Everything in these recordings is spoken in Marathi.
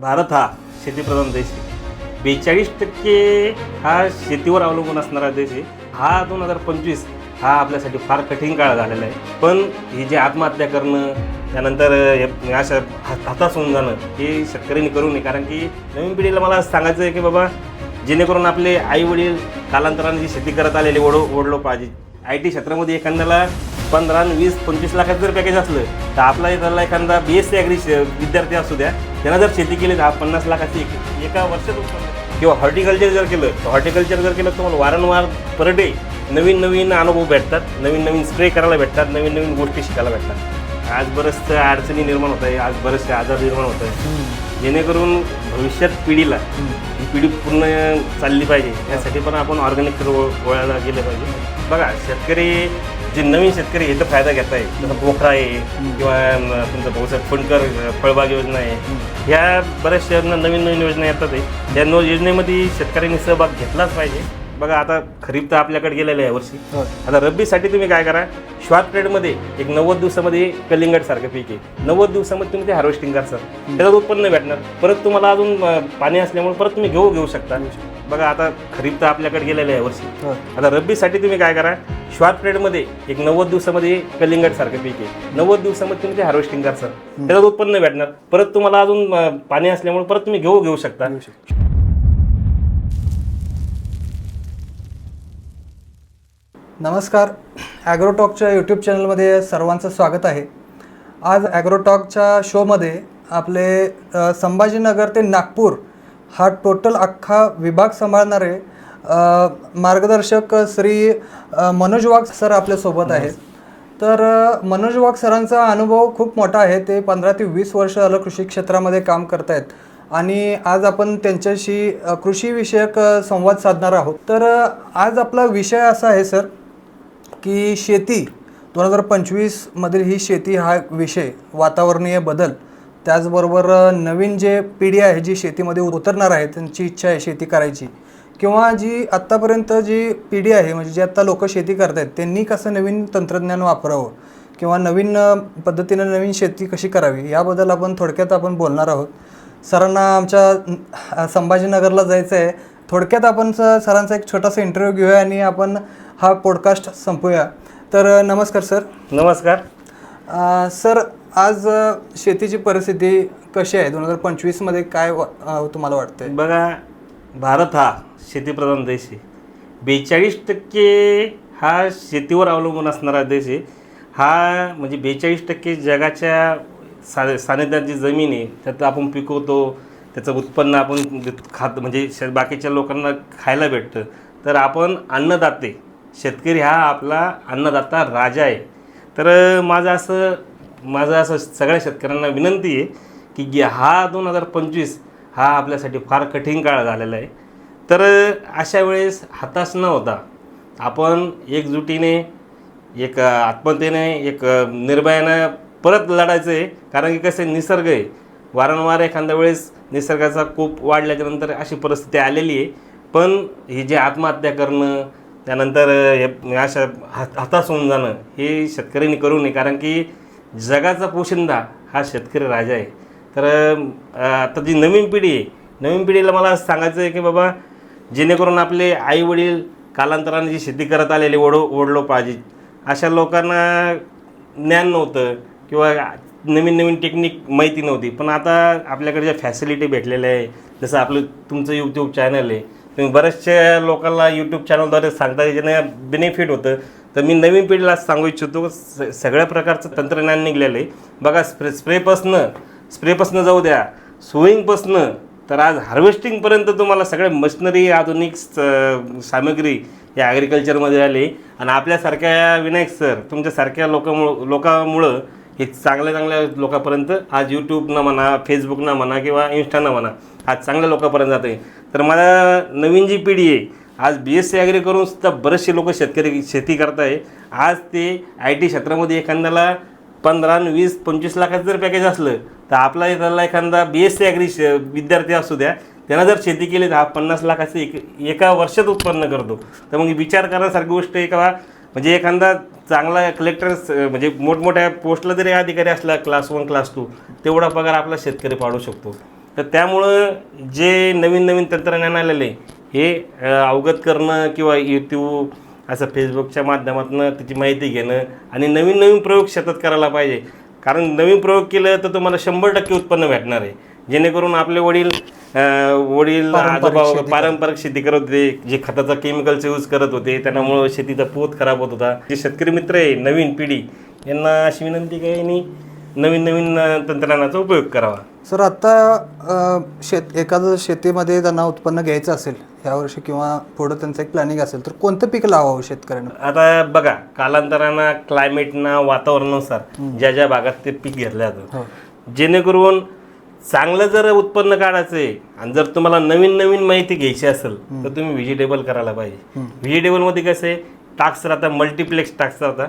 भारत हा शेतीप्रधान देश आहे. बेचाळीस टक्के हा शेतीवर अवलंबून असणारा देश आहे. हा दोन हजार पंचवीस हा आपल्यासाठी फार कठीण काळ झालेला आहे. पण ही जे आत्महत्या करणं त्यानंतर हे अशा हातास होऊन जाणं हे शेतकऱ्यांनी करू नये. कारण की नवीन पिढीला मला असं सांगायचं आहे की बाबा जेणेकरून आपले आई वडील कालांतराने जी शेती करत आलेले ओढो ओढलो पाहिजे. आय टी क्षेत्रामध्ये एखाद्याला पंधरा वीस पंचवीस लाखाचं जर पॅकेज असलं तर आपला इथला एखादा बी एस सी ॲग्री विद्यार्थी असू द्या त्यांना जर शेती केली तर हा पन्नास लाखाची एक एका वर्षात उत्पन्न किंवा हॉर्टिकल्चर जर केलं तर हॉर्टिकल्चर जर केलं तर तुम्हाला वारंवार पर डे नवीन नवीन अनुभव भेटतात नवीन नवीन स्प्रे करायला भेटतात नवीन नवीन गोष्टी शिकायला भेटतात. आज बरंचसं अडचणी निर्माण होत आहे आज बरेचसे आजार निर्माण होत आहे जेणेकरून भविष्यात पिढीला ही पिढी पूर्ण चालली पाहिजे. यासाठी पण आपण ऑर्गॅनिक वळायला गेले पाहिजे. बघा शेतकरी जे नवीन शेतकरी याचा फायदा घेत आहे. जसं पोखरा आहे किंवा तुमचं भाऊसाहेब फंडकर फळबाग योजना आहे. ह्या बऱ्याचशा योजना नवीन नवीन योजना येतात आहे. त्या योजनेमध्ये शेतकऱ्यांनी सहभाग घेतलाच पाहिजे. बघा आता खरीप तर आपल्याकडे गेलेलं आहे यावर्षी. हो. आता रब्बीसाठी तुम्ही काय करा शॉर्ट पिरियडमध्ये एक नव्वद दिवसामध्ये कलिंगड सारखं पीक आहे. नव्वद दिवसामध्ये तुम्ही ते हार्वेस्टिंग करता त्याच्यात उत्पन्न भेटणार. परत तुम्हाला अजून पाणी असल्यामुळे परत तुम्ही घेऊ घेऊ शकता. बघा आता खरीप तर आपल्याकडे गेलेलं आहे यावर्षी हो. आता रब्बीसाठी तुम्ही काय करा शॉर्ट पिरियडमध्ये एक नव्वद दिवसामध्ये कलिंगड सारखं पीक आहे. नव्वद दिवसामध्ये तुम्ही ते हार्वेस्टिंग करता त्याच्यात उत्पन्न भेटणार. परत तुम्हाला अजून पाणी असल्यामुळे परत तुम्ही घेऊ घेऊ शकता. नमस्कार. ॲग्रोटॉकच्या यूट्यूब चॅनलमध्ये सर्वांचं स्वागत आहे. आज ॲग्रोटॉकच्या शोमध्ये आपले संभाजीनगर ते नागपूर हा टोटल अख्खा विभाग सांभाळणारे मार्गदर्शक श्री मनोज वाघ सर आपल्यासोबत आहेत. तर मनोज वाघ सरांचा अनुभव खूप मोठा आहे. ते पंधरा ते वीस वर्ष झालं कृषी क्षेत्रामध्ये काम करत आहेत आणि आज आपण त्यांच्याशी कृषीविषयक संवाद साधणार आहोत. तर आज आपला विषय असा आहे सर की शेती दोन हजार पंचवीसमधील ही शेती हा विषय वातावरणीय बदल त्याचबरोबर नवीन जे पिढी आहे जी शेतीमध्ये उतरणार आहे त्यांची इच्छा आहे शेती करायची. किंवा जी आत्तापर्यंत जी पिढी आहे म्हणजे जी आत्ता लोक शेती करत आहेत त्यांनी कसं नवीन तंत्रज्ञान वापरावं? किंवा नवीन पद्धतीनं नवीन शेती कशी करावी? याबद्दल आपण थोडक्यात आपण बोलणार आहोत. सरांना आमच्या संभाजीनगरला जायचं आहे थोडक्यात आपण सरांचा एक छोटासा इंटरव्ह्यू घेऊया आणि आपण हा पॉडकास्ट संपूया. तर नमस्कार सर. नमस्कार. सर आज शेतीची परिस्थिती कशी आहे? दोन हजार पंचवीसमध्ये काय वा- तुम्हाला वाटतंय? बघा भारत हा शेतीप्रधान देश आहे. बेचाळीस टक्के हा शेतीवर अवलंबून असणारा देश आहे. हा म्हणजे बेचाळीस टक्के जगाच्या सा सानिध्यात जी जमीन आहे त्यात आपण पिकवतो त्याचं उत्पन्न आपण खात म्हणजे श बाकीच्या लोकांना खायला भेटतं. तर आपण अन्नदाते शेतकरी हा आपला अन्नदाता राजा आहे. तर माझं असं माझं असं सगळ्या शेतकऱ्यांना विनंती आहे की गे- हा दोन हजार पंचवीस हा आपल्यासाठी फार कठीण काळ झालेला आहे. तर अशा वेळेस हताश न होता आपण एकजुटीने एक आत्मतेने एक निर्भयानं परत लढायचं आहे. कारण की कसं आहे, निसर्ग आहे. वारंवार एखाद्या वेळेस निसर्गाचा कोप वाढल्याच्यानंतर अशी परिस्थिती आलेली आहे. पण ही जे आत्महत्या करणं त्यानंतर हे अशा हात हातास होऊन जाणं हे शेतकऱ्यांनी करू नये. कारण की जगाचा पोशिंदा हा शेतकरी राजा आहे. तर आता जी नवीन पिढी आहे नवीन पिढीला मला असं सांगायचं आहे की बाबा जेणेकरून आपले आई वडील कालांतराने जी शेती करत आलेले ओढो ओढलो पाहिजे. अशा लोकांना ज्ञान नव्हतं किंवा नवीन नवीन टेक्निक माहिती नव्हती. पण आता आपल्याकडे ज्या फॅसिलिटी भेटलेल्या आहे जसं आपलं तुमचं यूट्यूब चॅनल आहे तुम्ही बऱ्याचशा लोकांना यूट्यूब चॅनलद्वारे सांगता याच्याने बेनिफिट होतं. तर मी नवीन पिढीला सांगू इच्छितो स सगळ्या प्रकारचं तंत्रज्ञान निघलेलं आहे बघा स्प्रे स्प्रेपासनं स्प्रेपासनं जाऊ द्या. सोईंगपासनं तर आज हार्वेस्टिंगपर्यंत तुम्हाला सगळे मशिनरी आधुनिक स- सामग्री या ॲग्रिकल्चरमध्ये आली. आणि आपल्यासारख्या विनायक सर तुमच्यासारख्या लोकांमुळं लोकांमुळं हे चांगल्या चांगल्या लोकांपर्यंत आज यूट्यूबनं म्हणा फेसबुकनं म्हणा किंवा इन्स्टानं म्हणा आज चांगल्या लोकांपर्यंत जाते तर मला नवीन जी पिढी आहे आज बी एस सी ॲग्री करून सुद्धा बरेचसे लोक शेतकरी शेती करत आहे आज ते आय टी क्षेत्रामध्ये एखाद्याला पंधरा आणि वीस पंचवीस लाखाचं जर पॅकेज असलं तर आपला त्याला एखादा बी एस सी ॲग्री श विद्यार्थी असू द्या त्यांना जर शेती केली तर हा पन्नास लाखाचं एक एका वर्षात उत्पन्न करतो. तर मग विचार करण्यासारखी गोष्ट आहे का? म्हणजे एखादा चांगला कलेक्टर म्हणजे मोठमोठ्या पोस्टला जरी अधिकारी असला क्लास वन क्लास टू तेवढा पगार आपला शेतकरी पाडू शकतो. तर त्यामुळं जे नवीन नवीन तंत्रज्ञान आलेले हे अवगत करणं किंवा यूट्यूब असं फेसबुकच्या माध्यमातून त्याची माहिती घेणं आणि नवीन नवीन प्रयोग शेतात करायला पाहिजे. कारण नवीन प्रयोग केलं तर तुम्हाला शंभर टक्के उत्पन्न भेटणार आहे. जेणेकरून आपले वडील वडील आजोबा पारंपरिक शेती करत होते जे खताचा केमिकलचा यूज करत होते त्यामुळं शेतीचा पोत खराब होत होता. जे शेतकरी मित्र आहे नवीन पिढी यांना अशी विनंती की यांनी नवीन नवीन तंत्रज्ञानाचा उपयोग करावा. सर आत्ता शेत एखादं शेतीमध्ये त्यांना उत्पन्न घ्यायचं असेल यावर्षी किंवा पुढं त्यांचं एक प्लॅनिंग असेल तर कोणतं पीक लावावं शेतकऱ्यांना? आता बघा कालांतरानं क्लायमेटना वातावरणानुसार ज्या ज्या भागात ते पीक घेतलं जातं जेणेकरून चांगलं जर उत्पन्न काढायचं आहे आणि जर तुम्हाला नवीन नवीन माहिती घ्यायची असेल तर तुम्ही व्हेजिटेबल करायला पाहिजे. व्हेजिटेबलमध्ये कसं आहे टाक्स राहतात मल्टिप्लेक्स टाक्स राहतात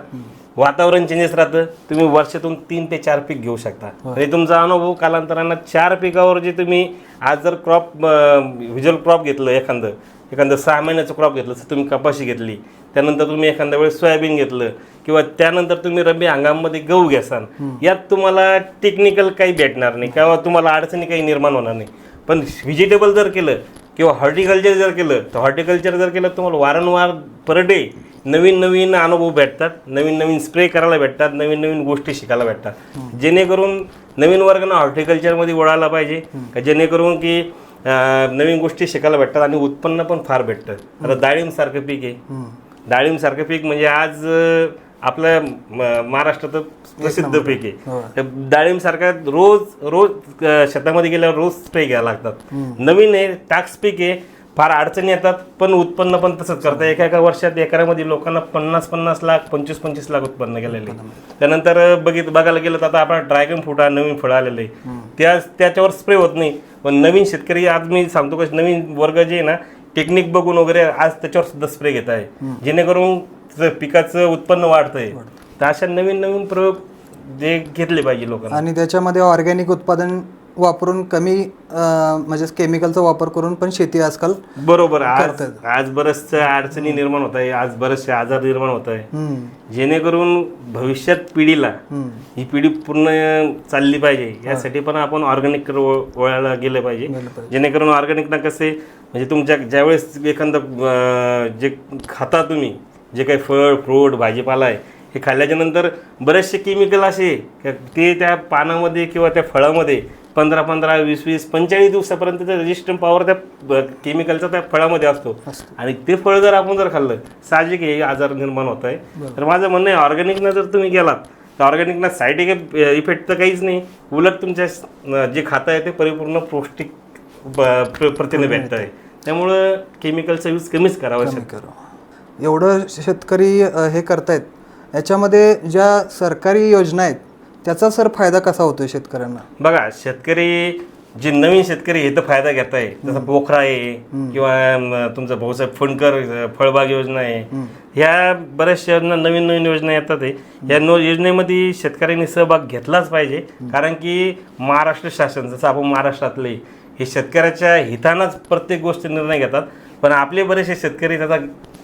वातावरण चेंजेस राहतं. तुम्ही वर्षातून तीन ते चार पीक घेऊ शकता. आणि तुमचा अनुभव कालांतरानं चार पिकावर जे तुम्ही आज जर क्रॉप व्हिज्युअल क्रॉप घेतलं एखादं एखादं सहा महिन्याचं क्रॉप घेतलं तर तुम्ही कपाशी घेतली. त्यानंतर तुम्ही एखाद्या वेळेस सोयाबीन घेतलं किंवा त्यानंतर तुम्ही रब्बी हंगाममध्ये गहू घ्यासान यात तुम्हाला टेक्निकल काही भेटणार नाही किंवा तुम्हाला अडचणी काही निर्माण होणार नाही. पण व्हेजिटेबल जर केलं किंवा हॉर्टिकल्चर जर केलं तर हॉर्टिकल्चर जर केलं तुम्हाला वारंवार पर डे नवीन नवीन अनुभव भेटतात नवीन नवीन स्प्रे करायला भेटतात नवीन नवीन गोष्टी शिकायला भेटतात. जेणेकरून नवीन वर्गांना हॉर्टिकल्चरमध्ये वळायला पाहिजे. का जेणेकरून की नवीन गोष्टी शिकायला भेटतात आणि उत्पन्न पण फार भेटतं. आता डाळिंबसारखं पीक आहे. डाळिंबसारखं पीक म्हणजे आज म- महाराष्ट्रात प्रसिद्ध पीक आहे. त्या डाळिंबसारखा रोज रोज शेतामध्ये गेल्यावर रोज स्प्रे घ्यायला लागतात. नवीन आहे टॅक्स पीक आहे फार अडचणी येतात पण उत्पन्न पण तसंच करतात. एका एका वर्षात एकरामध्ये लोकांना पन्नास पन्नास लाख पंचवीस पंचवीस लाख उत्पन्न गेलेले त्यानंतर अं, बघित बघायला गेलं तर आता आपण ड्रॅगन फ्रूट हा नवीन फळ आलेलं आहे. त्या त्याच्यावर स्प्रे होत नाही. पण नवीन शेतकरी आज मी सांगतो कसं नवीन वर्ग जे आहे ना टेक्निक बघून वगैरे आज त्याच्यावर सुद्धा स्प्रे घेत आहे. जेणेकरून पिकाचं उत्पन्न वाढतंय. तर अशा नवीन नवीन प्रयोग जे घेतले पाहिजे लोकांना. आणि त्याच्यामध्ये ऑर्गॅनिक उत्पादन वापरून कमी अ, म्हणजे केमिकलचा वापर करून पण शेती आजकाल बरोबर. आज आज बऱ्याचशा अडचणी निर्माण होत आहे. आज बरेचसे आजार निर्माण होत आहे. हम्म, जेणेकरून भविष्यात पिढीला हम्म. ही पिढी पूर्ण चालली पाहिजे. यासाठी पण आपण ऑर्गॅनिक वळायला गेलं पाहिजे. गेलं पाहिजे. जेणेकरून ऑर्गॅनिक ना कसे म्हणजे तुमच्या ज्यावेळेस एखादं जे खाता तुम्ही जे काही फळ फ्रूट भाजीपाला आहे हे खाल्ल्याच्या नंतर बरेचसे केमिकल असे ते त्या पानामध्ये किंवा त्या फळामध्ये पंधरा पंधरा वीस वीस पंचेचाळीस दिवसापर्यंत रेजिस्टंट पॉवर त्या केमिकलचा त्या फळामध्ये असतो. आणि ते फळ जर आपण जर खाल्लं साहजिक हे आजार निर्माण होत आहे. तर माझं म्हणणं आहे ऑर्गॅनिकनं जर तुम्ही गेलात तर ऑर्गॅनिकना साईड इफेक्ट तर काहीच नाही. उलट तुमच्या जे खाता आहे ते परिपूर्ण पौष्टिक प्र- प्रथिने भेटत आहे त्यामुळं केमिकलचा यूज कमीच करावा कमी करू. एवढं शेतकरी अ, हे करतायत. याच्यामध्ये ज्या सरकारी योजना आहेत त्याचा सर फायदा कसा होतोय शेतकऱ्यांना? बघा शेतकरी जे नवीन शेतकरी हे तर फायदा घेत आहे जसं पोखरा आहे किंवा म, तुमचं भाऊसाहेब फणकर अ, फळबाग योजना आहे. ह्या बऱ्याचशा योजना नवीन नवीन योजना येतात आहे या नो योजनेमध्ये शेतकऱ्यांनी सहभाग घेतलाच पाहिजे. कारण की महाराष्ट्र शासन जसं आपण महाराष्ट्रातले हे शेतकऱ्याच्या हितानंच प्रत्येक गोष्ट निर्णय घेतात पण आपले बरेचसे शेतकरी त्याचा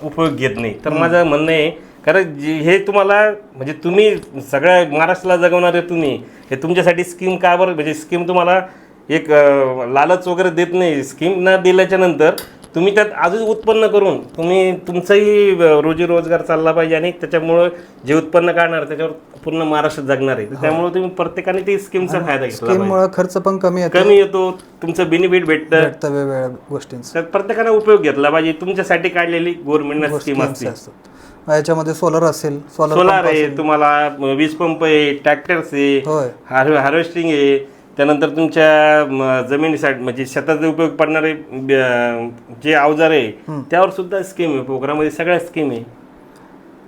उपयोग घेत नाही. तर माझं म्हणणं आहे कारण जे- हे तुम्हाला म्हणजे तुम्ही सगळ्या महाराष्ट्राला जगवणारे तुम्ही हे तुमच्यासाठी स्कीम का बरं? म्हणजे स्कीम तुम्हाला एक लालच वगैरे देत नाही. स्कीम न दिल्याच्या नंतर तुम्ही त्यात अजून उत्पन्न करून तुम्ही तुमचाही रोजीरोजगार चालला पाहिजे आणि त्याच्यामुळं जे उत्पन्न काढणार त्याच्यावर पूर्ण महाराष्ट्र जगणार आहे. तर त्यामुळे तुम्ही प्रत्येकाने ती स्कीमचा फायदा घेतला खर्च पण कमी येतो. कमी येतो तुमचं बेनिफिट भेटतं. वेगवेगळ्या गोष्टींचा. प्रत्येकाने उपयोग घेतला पाहिजे. तुमच्यासाठी काढलेली गव्हर्नमेंटनं स्कीम असते याच्यामध्ये सोलर असेल सोलर आहे तुम्हाला वीज पंप आहे ट्रॅक्टर्स आहे हार्वेस्टिंग आहे त्यानंतर तुमच्या म, जमिनीसाठी म्हणजे शेतात उपयोग पडणारे ब- जे अवजार आहे त्यावर सुद्धा स्कीम आहे प्रोग्राममध्ये सगळ्या स्कीम आहे.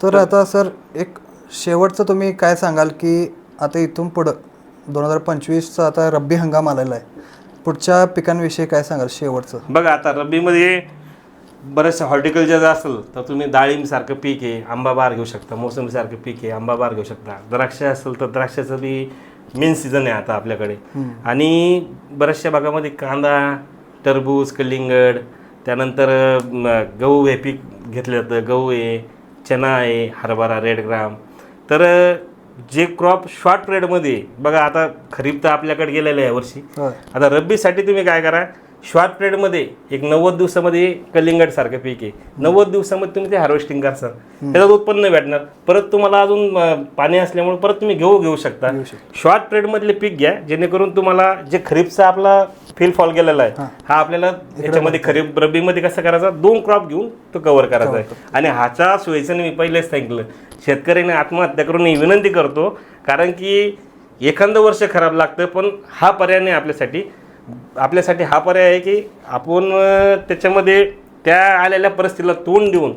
तर आता सर एक शेवटचं तुम्ही काय सांगाल की आता इथून पुढं दोन हजार पंचवीसचा आता रब्बी हंगाम आलेला आहे. पुढच्या पिकांविषयी काय सांगाल शेवटचं? बघा आता रब्बीमध्ये बरेचसे हॉर्टिकल्चर असेल तर तुम्ही डाळिंबसारखं पीक आहे आंबा बार घेऊ शकता मोसंबीसारखं पीक आहे आंबा बार घेऊ शकता. द्राक्ष असेल तर द्राक्षाचं बी मेन सीझन आहे आता आपल्याकडे. आणि बऱ्याचशा भागामध्ये कांदा टरबूज कलिंगड त्यानंतर गहू हे पीक घेतलं जातं. गहू आहे चना आहे हरभरा रेड ग्राम तर जे क्रॉप शॉर्ट पिरियडमध्ये बघा आता खरीप तर आपल्याकडे गेलेलं आहे यावर्षी आता रब्बीसाठी तुम्ही काय करा शॉर्ट पिरियडमध्ये एक नव्वद दिवसामध्ये कलिंगड सारखं पीक आहे. नव्वद दिवसामध्ये तुम्ही ते हार्वेस्टिंग करसाल त्याच्यात उत्पन्न भेटणार. परत तुम्हाला अजून पाणी असल्यामुळे परत तुम्ही घेऊ घेऊ शकता. शॉर्ट पिरियडमधले पीक घ्या जेणेकरून तुम्हाला जे खरीपचा आपला फील फॉल गेलेला आहे हा. आपल्याला याच्यामध्ये खरीप रब्बीमध्ये कसं करायचा? दोन क्रॉप घेऊन तो कव्हर करायचा आहे. आणि ह्याच्या सोयीचं मी पहिलेच सांगितलं. शेतकऱ्याने आत्महत्या करून विनंती करतो कारण की एखादं वर्ष खराब लागतं पण हा पर्याय नाही आपल्यासाठी. आपल्यासाठी हा पर्याय आहे की आपण त्याच्यामध्ये त्या आलेल्या परिस्थितीला तोंड देऊन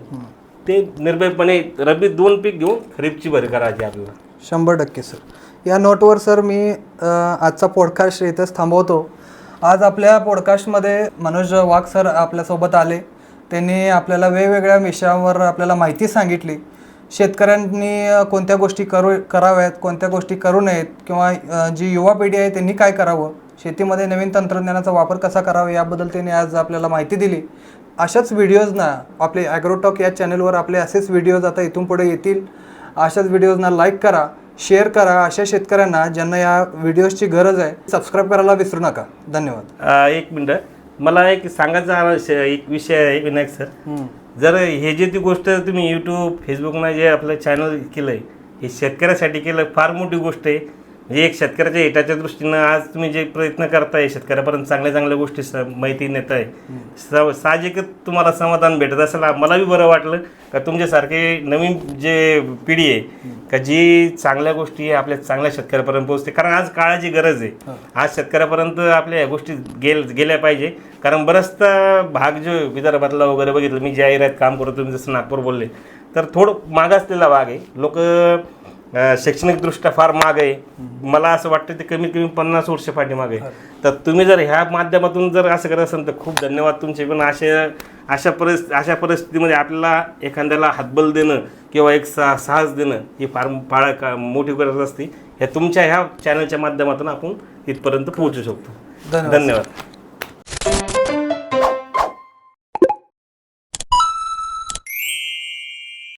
ते निर्भयपणे रब्बी दोन पीक घेऊन खरीपची भर करायची आपल्याला. शंभर टक्के सर. या नोटवर सर मी आजचा पॉडकास्ट इथंच थांबवतो. आज आपल्या पॉडकास्टमध्ये मनोज वाघ सर आपल्यासोबत आले. त्यांनी आपल्याला वेगवेगळ्या विषयांवर आपल्याला माहिती सांगितली. शेतकऱ्यांनी कोणत्या गोष्टी करू कराव्यात कोणत्या गोष्टी करू नयेत किंवा जी युवा पिढी आहे त्यांनी काय करावं शेतीमध्ये नवीन तंत्रज्ञानाचा वापर कसा करावा याबद्दल त्यांनी आज आपल्याला माहिती दिली. अशाच व्हिडिओजना आपले ॲग्रोटॉक या चॅनलवर आपले असेच व्हिडिओज आता इथून पुढे येतील. अशाच व्हिडिओजना लाईक करा शेअर करा अशा शेतकऱ्यांना ज्यांना या व्हिडिओजची गरज आहे सबस्क्राईब करायला विसरू नका. धन्यवाद. एक मिनटं. मला एक सांगायचा एक विषय आहे विनायक सर. जर हे जे ती गोष्ट तुम्ही यूट्यूब फेसबुकनं जे आपलं चॅनल केलं आहे हे शेतकऱ्यासाठी केलं फार मोठी गोष्ट आहे. म्हणजे एक शेतकऱ्याच्या हिताच्या दृष्टीनं आज तुम्ही जे प्रयत्न करताय शेतकऱ्यापर्यंत चांगल्या चांगल्या गोष्टी स माहिती नेत आहे सा साहजिकच तुम्हाला समाधान भेटत असेल मला बी बरं वाटलं का तुमच्यासारखे नवीन जे पिढी आहे का जी चांगल्या गोष्टी आपल्या चांगल्या शेतकऱ्यापर्यंत पोहोचते. कारण आज काळाची गरज आहे. आज शेतकऱ्यापर्यंत आपल्या या गोष्टी गेल गेल्या पाहिजे. कारण बराचसा भाग जो विदर्भातला वगैरे बघितलं मी ज्या एरियात काम करतो तुम्ही जसं नागपूर बोलले तर थोडं मागासलेला भाग आहे. लोक शैक्षणिकदृष्ट्या फार माग आहे. मला असं वाटतं ते कमीत कमी पन्नास वर्ष पाठीमागे आहे. तर तुम्ही जर ह्या माध्यमातून जर असं करत असाल तर खूप धन्यवाद तुमचे. पण अशा अशा परिस्थिती अशा परिस्थितीमध्ये आपल्याला एखाद्याला हातबल देणं किंवा एक सा साहस देणं ही फार फार का मोठी गरज असते. ह्या तुमच्या ह्या चॅनलच्या माध्यमातून आपण इथपर्यंत पोहोचू शकतो. धन्यवाद.